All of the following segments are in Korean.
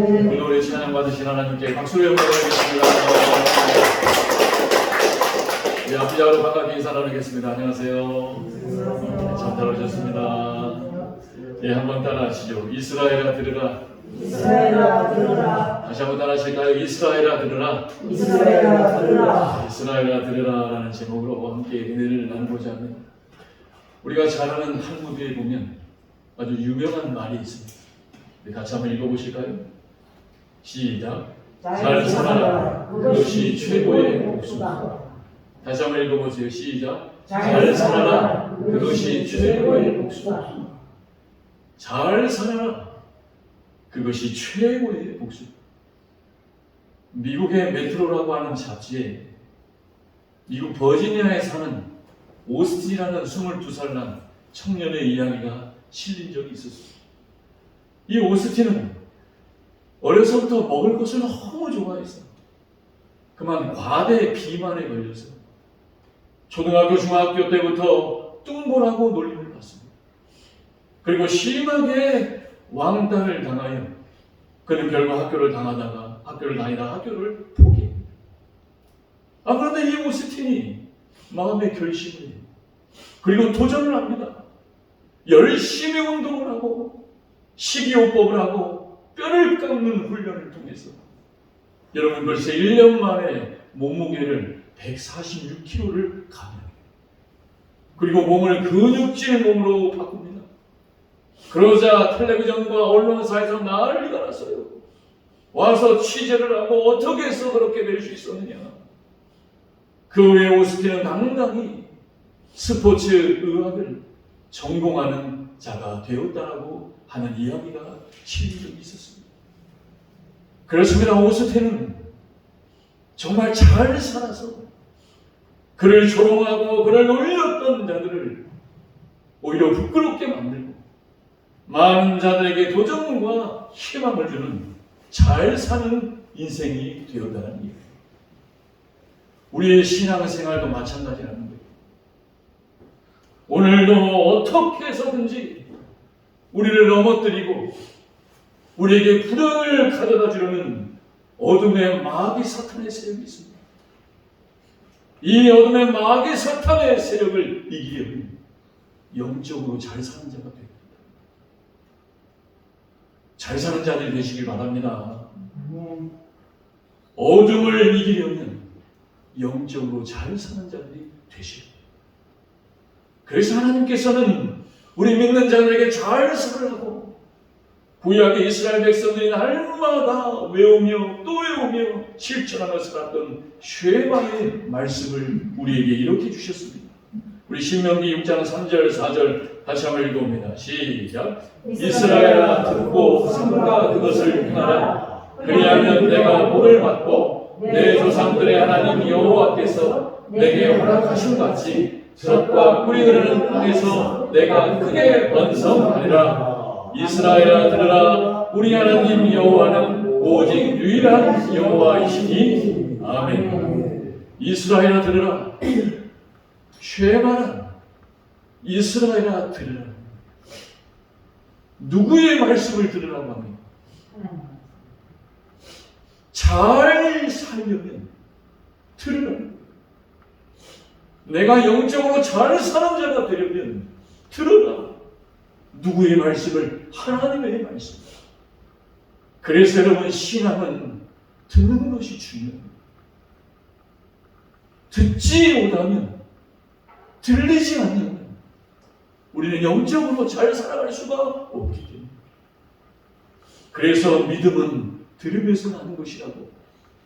오늘 우리 찬양 받으신 하나님께 박수를 영광하겠습니다. 예, 앞뒤자로 반갑게 인사 나누겠습니다. 안녕하세요. 네, 참 잘오셨습니다. 예, 한번 따라하시죠. 이스라엘아 들으라. 이스라엘아 들으라 다시 한번 따라하실까요? 이스라엘아 들으라. 이스라엘아 들으라 이스라엘아 들으라라는 제목으로 함께 은혜를 나누고자 합니다. 우리가 잘 아는 한무드에 보면 아주 유명한 말이 있습니다. 같이 한번 읽어보실까요? 시작. 잘 살아라. 그것이 최고의 복수. 다시 한번 읽어보세요. 시작. 잘 살아라. 그것이 최고의 복수. 잘 살아라. 그것이 최고의 복수. 미국의 메트로라고 하는 잡지에 미국 버지니아에 사는 오스틴이라는 22살 난 청년의 이야기가 실린 적이 있었습니다. 이 오스틴은 어려서부터 먹을 것을 너무 좋아했어. 그만 과대 비만에 걸려서 초등학교, 중학교 때부터 뚱보라고 놀림을 받습니다. 그리고 심하게 왕따를 당하여 그는 결국 학교를 당하다가 학교를 다니다 학교를 포기합니다. 아 그런데 이 오스틴이 마음의 결심을. 그리고 도전을 합니다. 열심히 운동을 하고 식이요법을 하고 뼈를 깎는 훈련을 통해서 여러분 벌써 1년 만에 몸무게를 146kg를 감량해요. 그리고 몸을 근육질 몸으로 바꿉니다. 그러자 텔레비전과 언론사에서 난리가 났어요. 와서 취재를 하고 어떻게 해서 그렇게 될 수 있었느냐. 그 외에 오스틴은 당당히 스포츠 의학을 전공하는 자가 되었다라고 하는 이야기가 적이 있었습니다. 그렇습니다. 오스틴은 정말 잘 살아서 그를 조롱하고 그를 놀렸던 자들을 오히려 부끄럽게 만들고 많은 자들에게 도전과 희망을 주는 잘 사는 인생이 되었다는 이야기. 우리의 신앙생활도 마찬가지라는. 오늘도 어떻게 해서든지 우리를 넘어뜨리고 우리에게 불행을 가져다 주려는 어둠의 마귀 사탄의 세력이 있습니다. 이 어둠의 마귀 사탄의 세력을 이기려면 영적으로 잘 사는 자가 됩니다. 잘 사는 자들이 되시길 바랍니다. 어둠을 이기려면 영적으로 잘 사는 자들이 되시오. 그래서 하나님께서는 우리 믿는 자들에게 잘 살라고 구약의 이스라엘 백성들이 날마다 외우며 또 외우며 실천하며 살았던 쉐바의 말씀을 우리에게 이렇게 주셨습니다. 우리 신명기 6장 3절 4절 다시 한번 읽어봅니다. 시작. 이스라엘아 듣고 삼가 그것을 행하라. 그리하면 내가 복을 받고 내 조상들의 하나님 여호와께서 내게 허락하신 같이 젖과 꿀이 흐르는 땅에서 내가 크게 번성하리라. 이스라엘아 들으라. 우리 하나님 여호와는 오직 유일한 여호와이시니 아멘. 이스라엘아 들으라. 쉐마는 이스라엘아 들으라. 누구의 말씀을 들으라고 합니까? 잘 살려면 들으라. 내가 영적으로 잘 사는 자가 되려면 들어라. 누구의 말씀을? 하나님의 말씀. 그래서 여러분 신앙은 듣는 것이 중요합니다. 듣지 못하면 들리지 않는 우리는 영적으로 잘 살아갈 수가 없기 때문에 그래서 믿음은 들으면서 나는 것이라고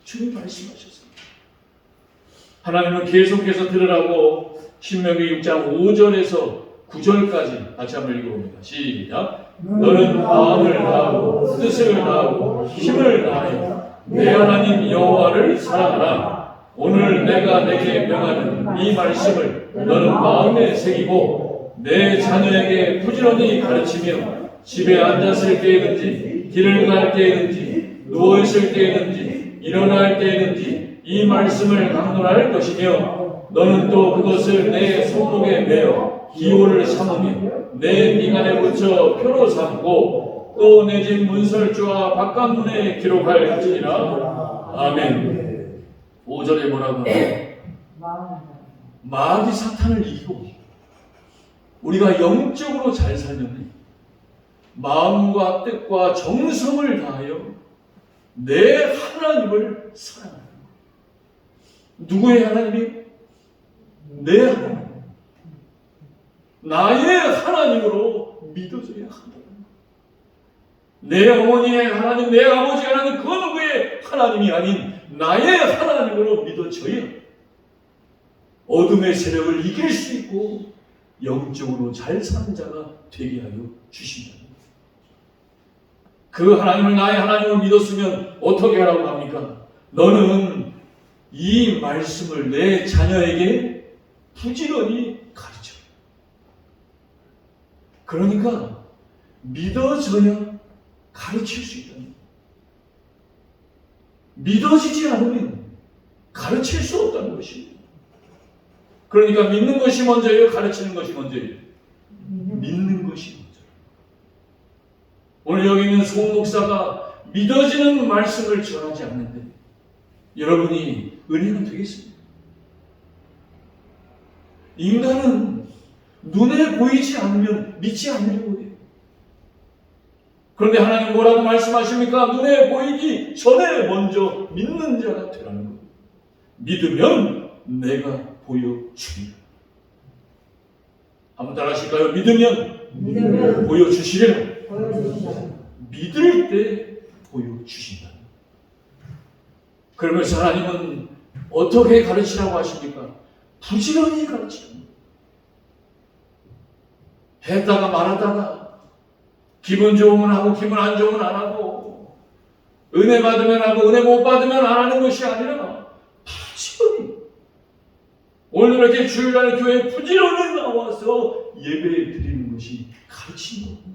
주님 말씀하셨습니다. 하나님은 계속해서 들으라고 신명기 6장 5절에서 9절까지 같이 한번 읽어봅니다. 시작. 너는 마음을 다하고 뜻을 다하고 힘을 다하여 내 하나님 여호와를 사랑하라. 오늘 내가 내게 명하는 이 말씀을 너는 마음에 새기고 내 자녀에게 부지런히 가르치며 집에 앉았을 때든지 길을 갈 때든지 누워 있을 때든지 일어날 때든지 이 말씀을 강론할 것이며 너는 또 그것을 내 손목에 매어 기호를 삼으며 내 미간에 붙여 표로 삼고 또 내 집 문설주와 바깥문에 기록할지니라 아멘 5절에 뭐라고 하냐 마귀 사탄을 이기고 우리가 영적으로 잘 살면 마음과 뜻과 정성을 다하여 내 하나님을 사랑하는 것. 누구의 하나님이? 내 하나님. 나의 하나님으로 믿어져야 한다. 내 어머니의 하나님, 내 아버지 하나님, 그 누구의 하나님이 아닌 나의 하나님으로 믿어져야 어둠의 세력을 이길 수 있고 영적으로 잘 사는 자가 되게 하여 주신다. 그 하나님을 나의 하나님을 믿었으면 어떻게 하라고 합니까? 너는 이 말씀을 내 자녀에게 부지런히 가르쳐. 그러니까 믿어져야 가르칠 수 있다. 믿어지지 않으면 가르칠 수 없다는 것입니다. 그러니까 믿는 것이 먼저예요, 가르치는 것이 먼저예요. 믿는 것이 먼저. 오늘 여기 있는 송 목사가 믿어지는 말씀을 전하지 않는데 여러분이 은혜는 되겠습니다. 인간은 눈에 보이지 않으면 믿지 않으려고 해요. 그런데 하나님 뭐라고 말씀하십니까? 눈에 보이기 전에 먼저 믿는 자가 되라는 거예요. 믿으면 내가 보여주리라. 한번 따라하실까요? 믿으면 믿으면 보여주시리라. 믿을 때 보여주신다. 그러면서 하나님은 어떻게 가르치라고 하십니까? 부지런히 가르치는. 했다가 말았다가 기분 좋으면 하고 기분 안 좋으면 안 하고 은혜 받으면 하고 은혜 못 받으면 안 하는 것이 아니라 부지런히 오늘 이렇게 주일날 교회 부지런히 나와서 예배 드리는 것이 가르치는.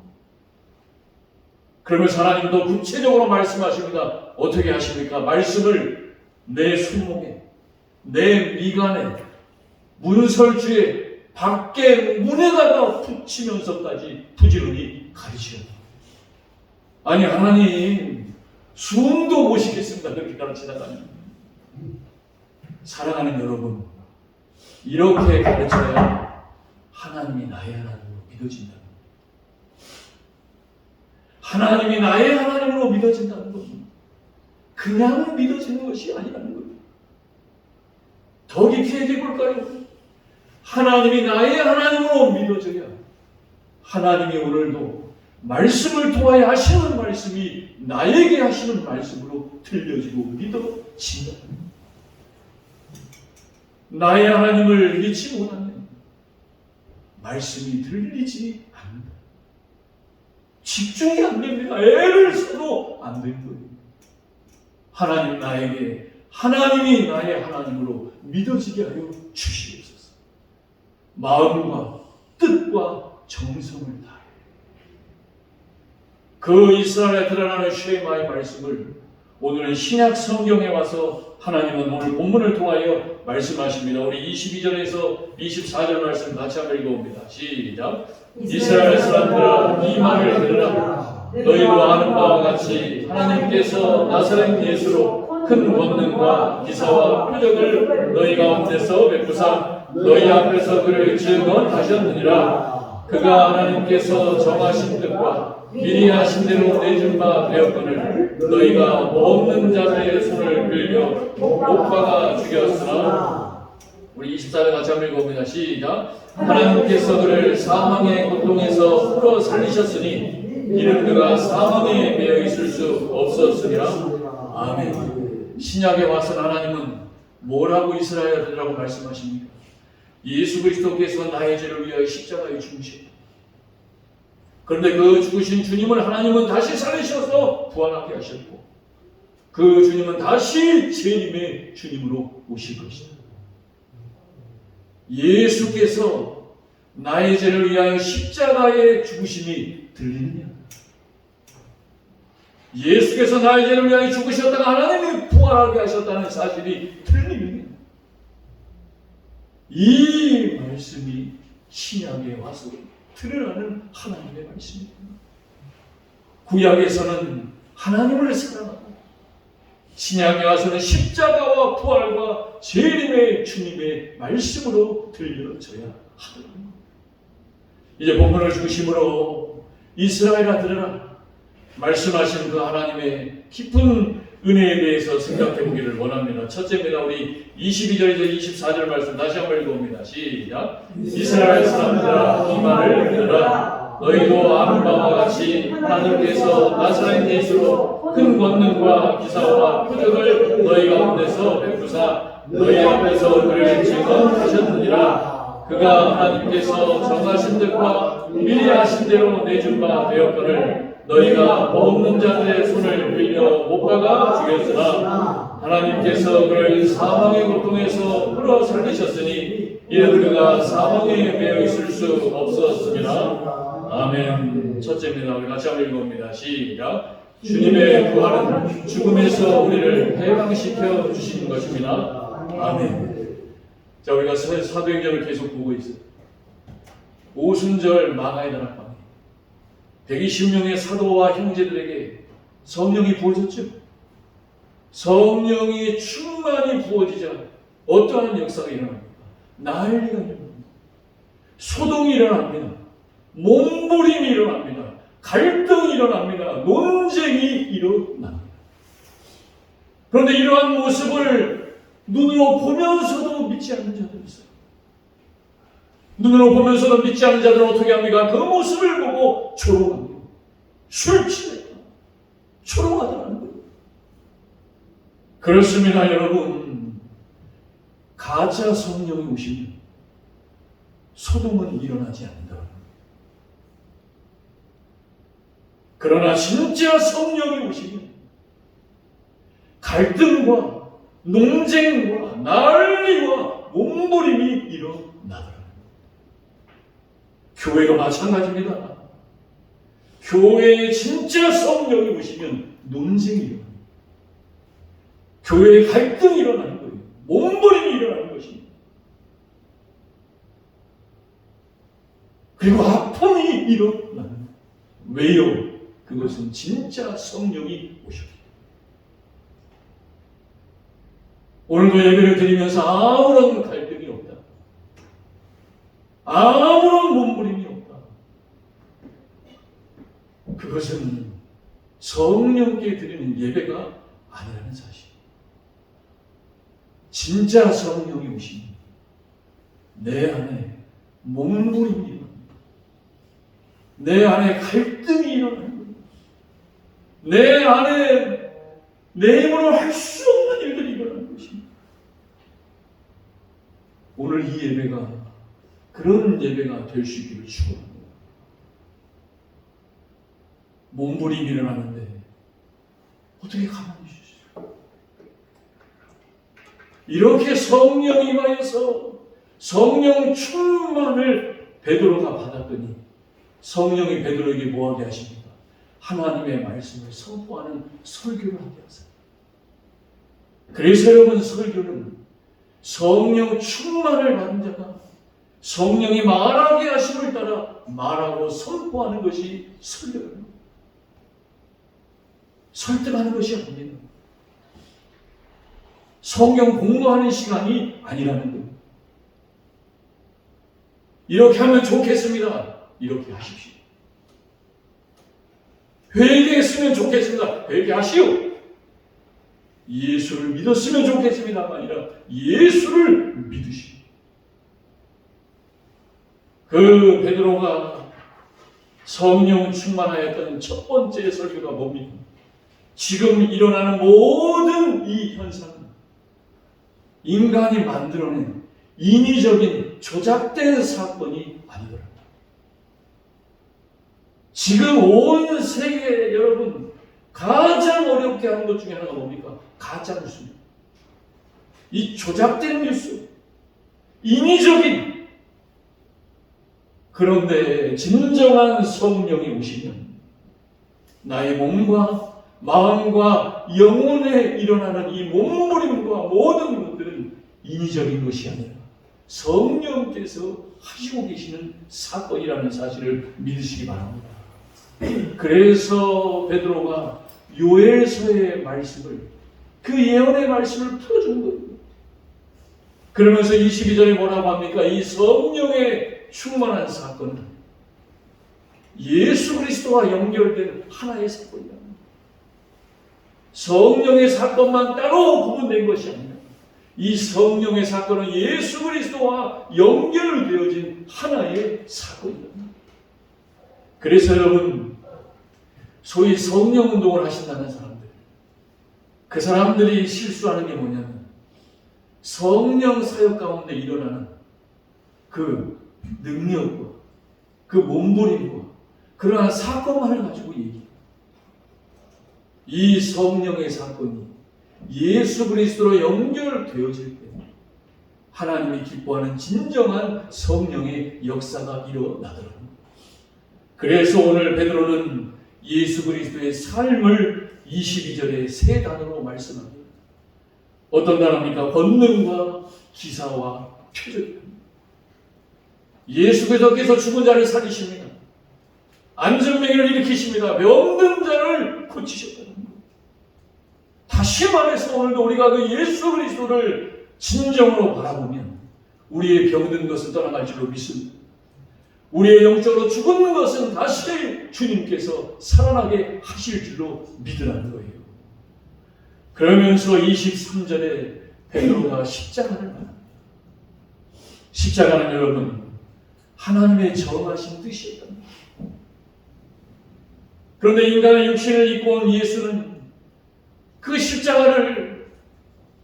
그러면서 하나님도 구체적으로 말씀하십니다. 어떻게 하십니까? 말씀을 내 손목에, 내 미간에, 문설주에, 밖에 문에다가 붙이면서까지 부지런히 가르치라. 아니 하나님 숨도 못 쉬겠습니다. 그렇게 가르치다가는 사랑하는 여러분 이렇게 가르쳐야 하나님이 나의 하나님으로 믿어진다. 하나님이 나의 하나님으로 믿어진다는 것은 그냥 믿어지는 것이 아니라는 거예요. 더 깊이 얘기해 볼까요? 하나님이 나의 하나님으로 믿어져야 하나님이 오늘도 말씀을 통하여 하시는 말씀이 나에게 하시는 말씀으로 들려지고 믿어진다. 나의 하나님을 믿지 못하면 말씀이 들리지 않는다. 집중이 안 됩니다. 애를 써도 안 되는 거예요. 하나님 나에게 하나님이 나의 하나님으로 믿어지게 하여 주시옵소서. 마음과 뜻과 정성을 다해. 그 이스라엘에 드러나는 쉐마의 말씀을 오늘은 신약 성경에 와서 하나님은 오늘 본문을 통하여 말씀하십니다. 우리 22절에서 24절 말씀 같이 한번 읽어봅니다. 시작. 이스라엘 사람들아 이 말을 들으라 너희도 아는 바와 같이 하나님께서 나사렛 예수로 큰 권능과 기사와 표적을 너희 가운데서 베푸사 너희 앞에서 그를 증언하셨느니라 그가 하나님께서 정하신 뜻과 미리 하신 대로 내준 바 되었거늘 너희가 없는 자들의 손을 빌려 못 박아 죽였으나 우리 24절 같이 한번 읽어봅니다. 시작. 하나님께서 그를 사망의 고통에서 풀어 살리셨으니 이는 그가 사망에 매여 있을 수 없었으리라. 아멘. 신약에 와서 하나님은 뭐라고 이스라엘들이라고 말씀하십니까? 예수 그리스도께서 나의 죄를 위하여 십자가에 죽으셨다. 그런데 그 죽으신 주님을 하나님은 다시 살리셔서 부활하게 하셨고 그 주님은 다시 재림의 주님으로 오실 것이다. 예수께서 나의 죄를 위하여 십자가에 죽으심이 들리느냐? 예수께서 나의 죄를 위하여 죽으셨다가 하나님이 부활하게 하셨다는 사실이 들리느냐? 이 말씀이 신약에 와서 드러나는 하나님의 말씀입니다. 구약에서는 하나님을 사랑하고 신약에 와서는 십자가와 부활과 재림의 주님의 말씀으로 들려져야 하더라고요. 이제 본문을 중심으로 이스라엘아 들으라 말씀하신 그 하나님의 깊은 은혜에 대해서 생각해 보기를 원합니다. 첫째입니다. 우리 22절에서 24절 말씀 다시 한번 읽어봅니다. 시작. 이스라엘 사람들아 이 말을 들으라. 너희도 아는 바와 같이 하나님께서 나사렛 예수로 큰 권능과 기사와 표적을 너희 가운데서 베푸사 너희 앞에서 그를 증언하셨느니라. 그가 하나님께서 정하신 듯과 미리 하신 대로 내준 바 되었거늘 너희가 없는 자들의 손을 빌려 못 박아 죽였으나 하나님께서 그를 사망의 고통에서 끌어 살리셨으니 이는 그가 사망에 매여 있을 수 없었습니다. 아멘. 첫째입니다. 우리 같이 한번 읽어봅니다. 시작. 주님의 부활은 죽음에서 우리를 해방시켜 주시는 것입니다. 아멘. 자, 우리가 사- 사도행전을 계속 보고 있어요. 오순절 마가의 다락방에 120명의 사도와 형제들에게 성령이 부어졌죠. 성령이 충만히 부어지자 어떠한 역사가 일어납니까? 난리가 일어납니다. 소동이 일어납니다. 몸부림이 일어납니다. 갈등이 일어납니다. 논쟁이 일어납니다. 그런데 이러한 모습을 눈으로 보면서도 믿지 않는 자들이 있어요. 눈으로 보면서도 믿지 않는 자들은 어떻게 합니까? 그 모습을 보고 조롱합니다. 술 취했다. 조롱하더라는 거예요. 그렇습니다, 여러분. 가짜 성령이 오시면 소동은 일어나지 않는다. 그러나 진짜 성령이 오시면 갈등과 논쟁과 난리와 몸부림이 일어나더라. 교회가 마찬가지입니다. 교회에 진짜 성령이 오시면 논쟁이 일어납니다. 교회에 갈등이 일어나는 거예요. 몸부림이 일어나는 것입니다. 그리고 아픔이 일어나는. 왜요? 그것은 진짜 성령이 오셨기 때문에. 오늘도 예배를 드리면서 아무런. 아무런 몸부림이 없다. 그것은 성령께 드리는 예배가 아니라는 사실. 진짜 성령이 오시면 내 안에 몸부림이 일어납니다. 내 안에 갈등이 거예요. 내 안에 내 힘으로 할 수 없는 일들이 일어나는 것입니다. 오늘 이 예배가 그런 예배가 될 수 있기를 축원합니다. 몸부림이 일어나는데 어떻게 가만히 있으세요? 이렇게 성령이 임하여서 성령 충만을 베드로가 받았더니 성령이 베드로에게 뭐하게 하십니까? 하나님의 말씀을 선포하는 설교를 하게 하세요. 그래서 여러분 설교는 성령 충만을 받은 자가 성령이 말하게 하심을 따라 말하고 선포하는 것이 설교입니다. 설득하는 것이 아닙니다. 성경 공부하는 시간이 아니라는 겁니다. 이렇게 하면 좋겠습니다. 이렇게 하십시오. 회개했으면 좋겠습니다. 회개하시오. 예수를 믿었으면 좋겠습니다가 아니라 예수를 믿으시오. 그 베드로가 성령 충만하였던 첫 번째 설교가 뭡니까? 지금 일어나는 모든 이 현상은 인간이 만들어낸 인위적인 조작된 사건이 아니더라. 지금 온 세계 여러분 가장 어렵게 하는 것 중에 하나가 뭡니까? 가짜 뉴스입니다. 이 조작된 뉴스, 인위적인 그런데 진정한 성령이 오시면 나의 몸과 마음과 영혼에 일어나는 이 몸부림과 모든 것들은 인위적인 것이 아니라 성령께서 하시고 계시는 사건이라는 사실을 믿으시기 바랍니다. 그래서 베드로가 요엘서의 말씀을 그 예언의 말씀을 풀어준 거예요. 그러면서 22절에 뭐라고 합니까? 이 성령의 충만한 사건은 예수 그리스도와 연결된 하나의 사건이다. 성령의 사건만 따로 구분된 것이 아니라 이 성령의 사건은 예수 그리스도와 연결되어진 하나의 사건이다. 그래서 여러분 소위 성령 운동을 하신다는 사람들 그 사람들이 실수하는 게 뭐냐면 성령 사역 가운데 일어나는 그 능력과 그 몸부림과 그러한 사건만을 가지고 얘기해요. 이 성령의 사건이 예수 그리스도로 연결되어질 때 하나님이 기뻐하는 진정한 성령의 역사가 일어나더라고요. 그래서 오늘 베드로는 예수 그리스도의 삶을 22절에 세 단어로 말씀합니다. 어떤 단어입니까? 권능과 기사와 표적입니다. 예수 그리스도께서 죽은 자를 살리십니다. 안전명예를 일으키십니다. 병든 자를 고치셨다는 것. 다시 말해서 오늘도 우리가 그 예수 그리스도를 진정으로 바라보면 우리의 병든 것은 떠나갈 줄로 믿습니다. 우리의 영적으로 죽은 것은 다시 주님께서 살아나게 하실 줄로 믿으라는 거예요. 그러면서 23절에 베드로가 십자가를. 십자가는 여러분 하나님의 정하신 뜻이었다. 그런데 인간의 육신을 입고 온 예수는 그 십자가를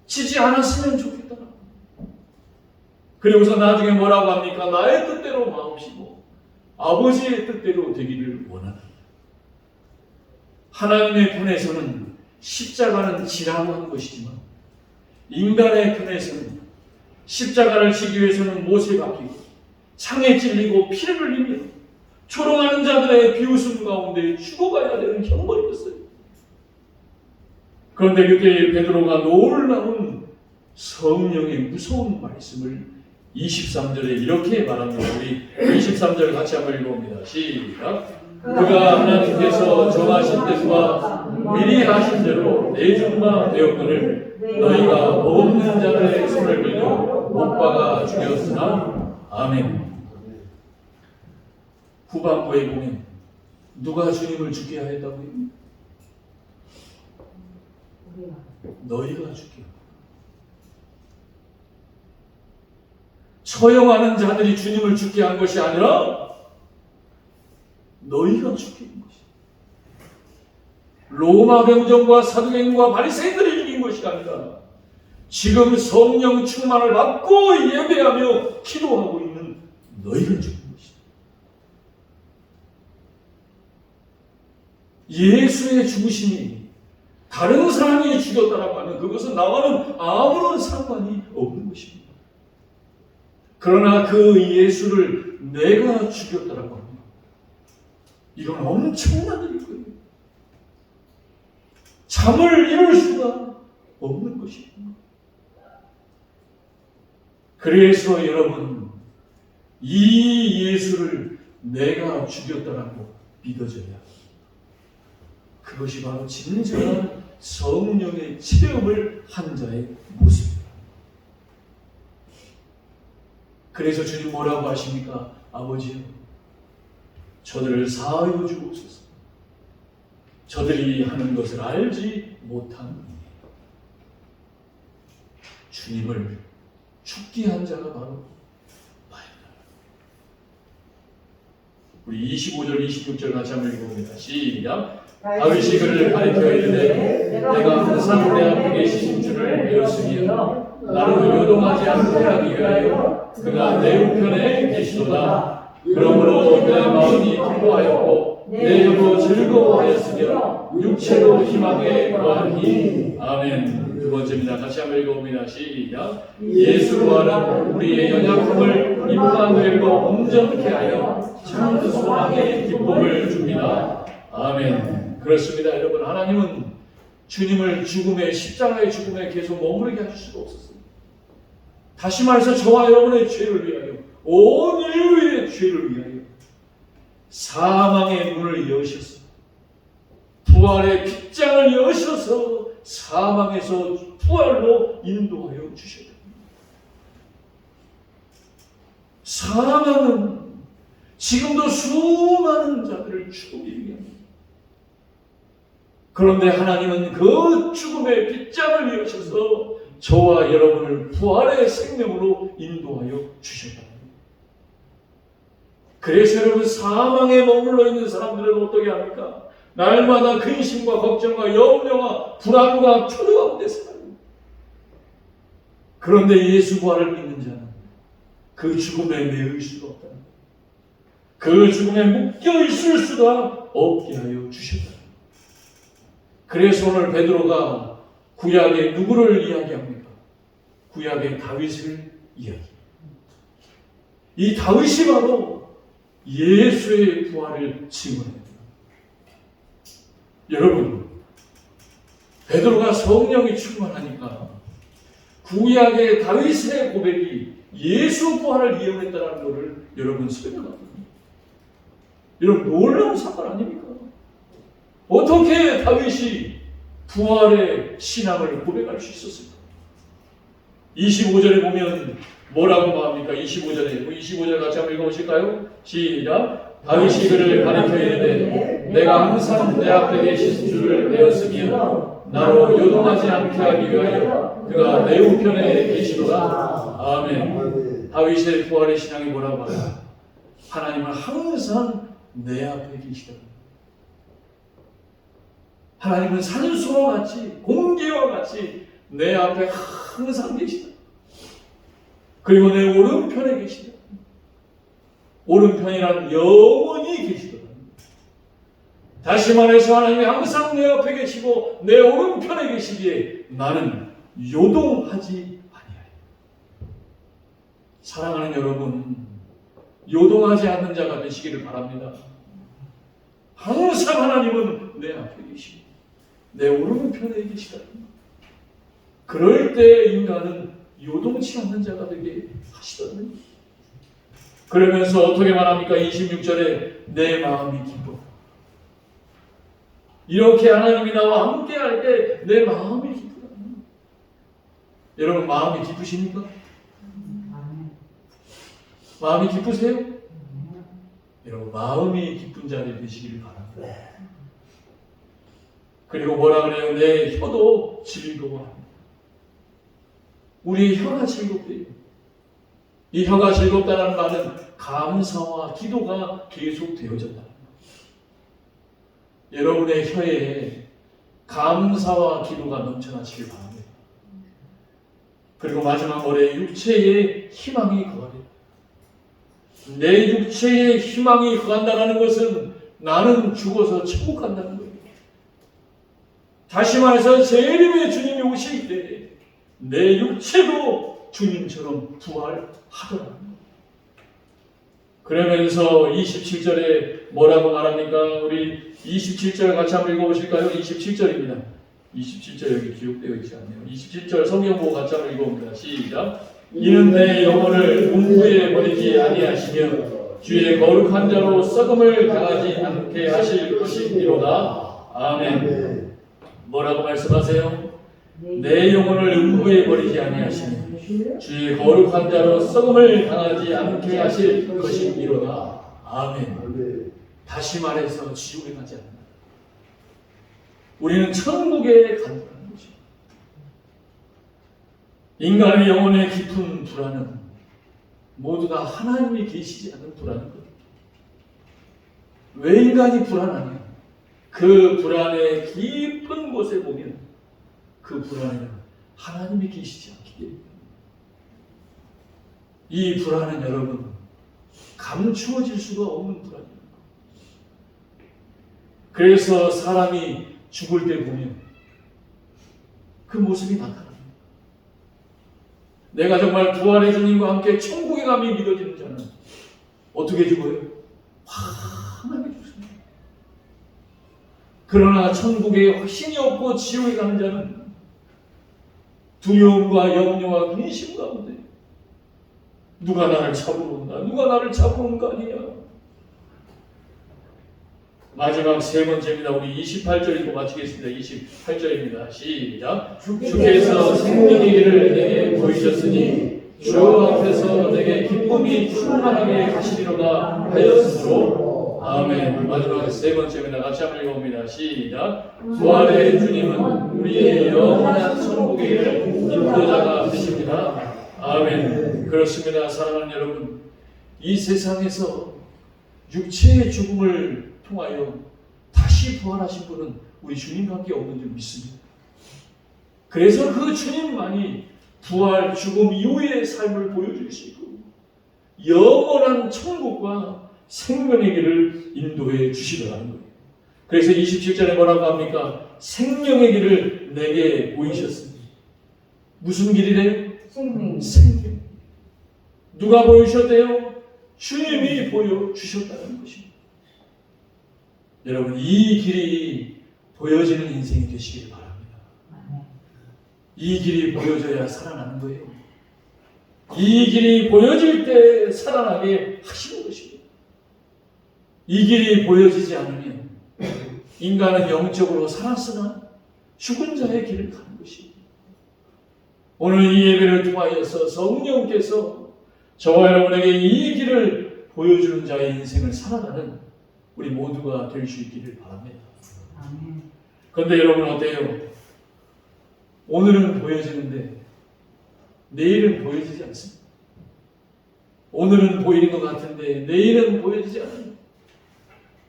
지지 않았으면 좋겠다. 그리고서 나중에 뭐라고 합니까? 나의 뜻대로 마옵시고 아버지의 뜻대로 되기를 원하다. 하나님의 편에서는 십자가는 지나간 것이지만 인간의 편에서는 십자가를 지기 위해서는 못에 박히고 창에 찔리고 피를 흘리며 초롱하는 자들의 비웃음 가운데 죽어가야 되는 형벌이었어요. 그런데 그때 베드로가 놀라운 성령의 무서운 말씀을 23절에 이렇게 말합니다. 우리 23절 같이 한번 읽어봅니다. 시작. 그가 하나님께서 정하신 뜻과 미리 하신 대로 내준바 되었거늘 너희가 없는 자들의 손을 빌려 못 박아 죽였으나 아멘. 후반부에 보면 누가 주님을 죽게 하였다고요? 너희가 죽게. 처형하는 자들이 주님을 죽게 한 것이 아니라 너희가 죽게 한 것이야. 로마 병정과 사두개인과 바리새인들이 죽인 것이 아니라 지금 성령 충만을 받고 예배하며 기도하고 있는 너희가 죽인 것이다. 예수의 죽으심이 다른 사람이 죽였다라고 하면 그것은 나와는 아무런 상관이 없는 것입니다. 그러나 그 예수를 내가 죽였다라고 합니다. 이건 엄청난 일일 거예요. 잠을 이룰 수가 없는 것입니다. 그래서 여러분, 이 예수를 내가 죽였다라고 믿어져야 그것이 바로 진정한 성령의 체험을 한 자의 모습입니다. 그래서 주님 뭐라고 하십니까? 아버지요, 저들을 사하여 주옵소서. 저들이 하는 것을 알지 못한 주님을 죽게 한 자가 바로 나이다. 우리 25절, 26절 같이 한번 읽어봅니다. 시작. 다윗이 그를 가리켜 이르되 내가 항상 내 앞에 계신 주를 배웠으며 나를 요동하지 않게 하기 위하여 그가 내 우편에 계시도다. 그러므로 내 마음이 기뻐하였고 내 영도 즐거워하였으며 육체로 희망에 거하니 아멘. 두 번째입니다. 같이 한번 읽어봅니다. 시작. 예수 부활은 우리의 연약함을 임마누엘로 온전케 하여 참 소망의 기쁨을 줍니다. 아멘. 그렇습니다. 여러분 하나님은 주님을 죽음의 십자가의 죽음에 계속 머무르게 하실 수가 없었어요. 다시 말해서 저와 여러분의 죄를 위하여 온 인류의 죄를 위하여 사망의 문을 여셔서 부활의 빗장을 여셔서 사망에서 부활로 인도하여 주셨다. 사망은 지금도 수많은 자들을 죽음에 이르게 그런데 하나님은 그 죽음의 빗장을 여셔서 저와 여러분을 부활의 생명으로 인도하여 주셨다. 그래서 여러분 사망에 머물러 있는 사람들은 어떻게 합니까? 날마다 근심과 걱정과 염려와 불안과 초조 가운데 살아요. 그런데 예수 부활을 믿는 자는 그 죽음에 매일 수가 없다. 그 죽음에 묶여 있을 수가 없게 하여 주셨다. 그래서 오늘 베드로가 구약의 누구를 이야기합니까? 구약의 다윗을 이야기. 이 다윗이 바로 예수의 부활을 증언합니다. 여러분, 베드로가 성령이 충만하니까 구약의 다윗의 고백이 예수 부활을 이용했다는 것을 여러분 생각합니다. 여러분 놀라운 사건 아닙니까? 어떻게 다윗이 부활의 신앙을 고백할 수 있었을까? 25절에 보면 뭐라고 말합니까? 25절에 25절 같이 한번 읽어보실까요? 시작 다윗이 그를 가리켜 이르되 내가 항상 내 앞에 계신 줄을 배웠으며 나로 요동하지 않게 하기 위하여 그가 내 우편에 계시도다 아멘 다윗의 부활의 신앙이 뭐라고 하냐 하나님은 항상 내 앞에 계시다 하나님은 산소와 같이 공기와 같이 내 앞에 항상 계시다. 그리고 내 오른편에 계시다. 오른편이란 영원히 계시다. 다시 말해서 하나님이 항상 내 앞에 계시고 내 오른편에 계시기에 나는 요동하지 아니하리. 사랑하는 여러분, 요동하지 않는 자가 되시기를 바랍니다. 항상 하나님은 내 앞에 계시고 내 오른편에 계시다. 그럴 때 인간은 요동치 않는 자가 되게 하시더니 그러면서 어떻게 말합니까? 26절에 내 마음이 기뻐. 이렇게 하나님이 나와 함께 할 때 내 마음이 기쁘다. 여러분 마음이 기쁘십니까? 마음이 기쁘세요? 여러분 마음이 기쁜 자리 되시기를 바랍니다. 그리고 뭐라 그래요? 내 혀도 즐거워합니다. 우리 혀가 즐겁대요. 이 혀가 즐겁다는 말은 감사와 기도가 계속 되어졌다. 여러분의 혀에 감사와 기도가 넘쳐나시길 바랍니다. 그리고 마지막 월에 육체의 희망이 거하리. 내 육체의 희망이 거한다는 것은 나는 죽어서 천국 간다는 거예요. 다시 말해서 재림의 주님이 오실 때 내 육체도 주님처럼 부활하더라. 그러면서 27절에 뭐라고 말합니까? 우리 27절 같이 한번 읽어보실까요? 27절입니다. 27절 여기 기록되어 있지 않네요. 27절 성경 보고 같이 한번 읽어봅니다. 시작. 이는 내 영혼을 문구에 버리지 아니하시며 주의 거룩한 자로 썩음을 당하지 않게 하실 것이니로다. 아멘. 뭐라고 말씀하세요? 내 영혼을 음부에 버리지 아니하시며 주의 거룩한 자로 썩음을 당하지 않게 하실 것이니로다. 아멘. 다시 말해서 지옥에 가지 않는다. 우리는 천국에 간다는 거죠. 인간의 영혼의 깊은 불안은 모두 다 하나님이 계시지 않는 불안인 거예요. 왜 인간이 불안하냐? 그 불안의 깊은 곳에 보면 그 불안에는 하나님이 계시지 않기 때문입니다. 이 불안은 여러분 감추어질 수가 없는 불안입니다. 그래서 사람이 죽을 때 보면 그 모습이 나타납니다. 내가 정말 부활의 주님과 함께 천국에 감이 믿어지는 자는 어떻게 죽어요? 환하게. 그러나 천국에 확신이 없고 지옥에 가는 자는 두려움과 염려와 근심 가운데 누가 나를 잡으러 온다. 누가 나를 잡으러 온 거 아니냐. 마지막 세 번째입니다. 우리 28절 읽고 마치겠습니다. 28절입니다. 시작. 주께서 생명의 길을 내게 보이셨으니 주 앞에서 내게 기쁨이 충만하게 하시리로다 하였으므로 아멘. 마지막 세 번째입니다. 같이 한번 읽어봅니다. 시작. 부활의 주님은 우리의 영원한 천국의 인도자가 되십니다. 아멘. 그렇습니다. 사랑하는 여러분. 이 세상에서 육체의 죽음을 통하여 다시 부활하신 분은 우리 주님밖에 없는 줄 믿습니다. 그래서 그 주님만이 부활, 죽음 이후의 삶을 보여주시고 영원한 천국과 생명의 길을 인도해 주시더라는 거예요. 그래서 27절에 뭐라고 합니까? 생명의 길을 내게 보이셨습니다. 무슨 길이래요? 생명. 생명. 누가 보여주셨대요? 주님이 보여주셨다는 것입니다. 여러분, 이 길이 보여지는 인생이 되시길 바랍니다. 이 길이 보여져야 살아나는 거예요. 이 길이 보여질 때 살아나게 하시는 것입니다. 이 길이 보여지지 않으면 인간은 영적으로 살았으나 죽은 자의 길을 가는 것입니다. 오늘 이 예배를 통하여서 성령께서 저와 여러분에게 이 길을 보여주는 자의 인생을 살아가는 우리 모두가 될 수 있기를 바랍니다. 그런데 여러분 어때요? 오늘은 보여지는데 내일은 보여지지 않습니다. 오늘은 보이는 것 같은데 내일은 보여지지 않아요.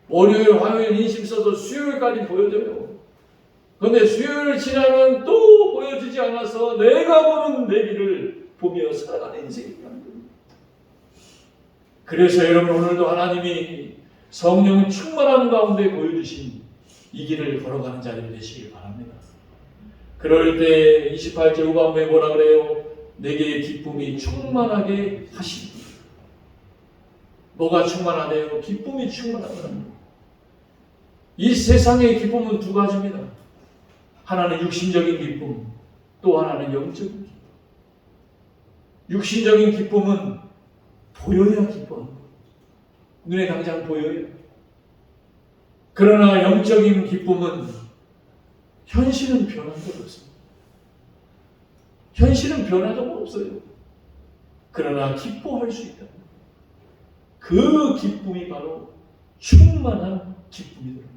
월요일, 화요일 인심 써서 수요일까지 보여져요. 그런데 수요일 지나면 또 보여지지 않아서 내가 보는 내 길을 보며 살아가는 거예요. 그래서 여러분 오늘도 하나님이 성령 충만한 가운데 보여주신 이 길을 걸어가는 자들이 되시길 바랍니다. 그럴 때 28절 후반부에 뭐라 그래요? 내게 기쁨이 충만하게 하시니 뭐가 충만하대요? 기쁨이 충만하다는 이 세상의 기쁨은 두 가지입니다. 하나는 육신적인 기쁨, 또 하나는 영적인 기쁨. 육신적인 기쁨은 보여야 기뻐. 눈에 당장 보여요. 그러나 영적인 기쁨은 현실은 변한 적 없습니다. 현실은 적 없어요. 그러나 기뻐할 수 있다. 그 기쁨이 바로 충만한 기쁨이더라.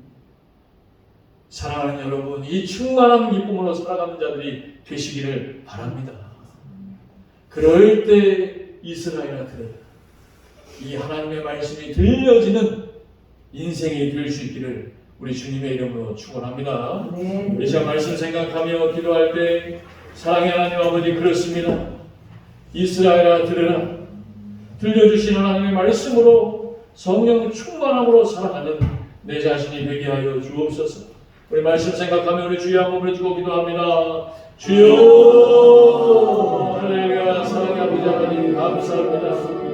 사랑하는 여러분, 이 충만한 기쁨으로 살아가는 자들이 되시기를 바랍니다. 그럴 때 이스라엘아 들으라. 이 하나님의 말씀이 들려지는 인생이 될 수 있기를 우리 주님의 이름으로 축원합니다. 네. 우리 자 말씀 생각하며 기도할 때 사랑의 하나님 아버지 그렇습니다. 이스라엘아 들으라. 들려주신 하나님의 말씀으로 성령 충만함으로 살아가는 내 자신이 되게 하여 주옵소서. 우리 말씀 생각하며 우리 주여 한번 부르주고 기도합니다. 주여 할렐루야 사랑의 아버지 하나님 감사합니다.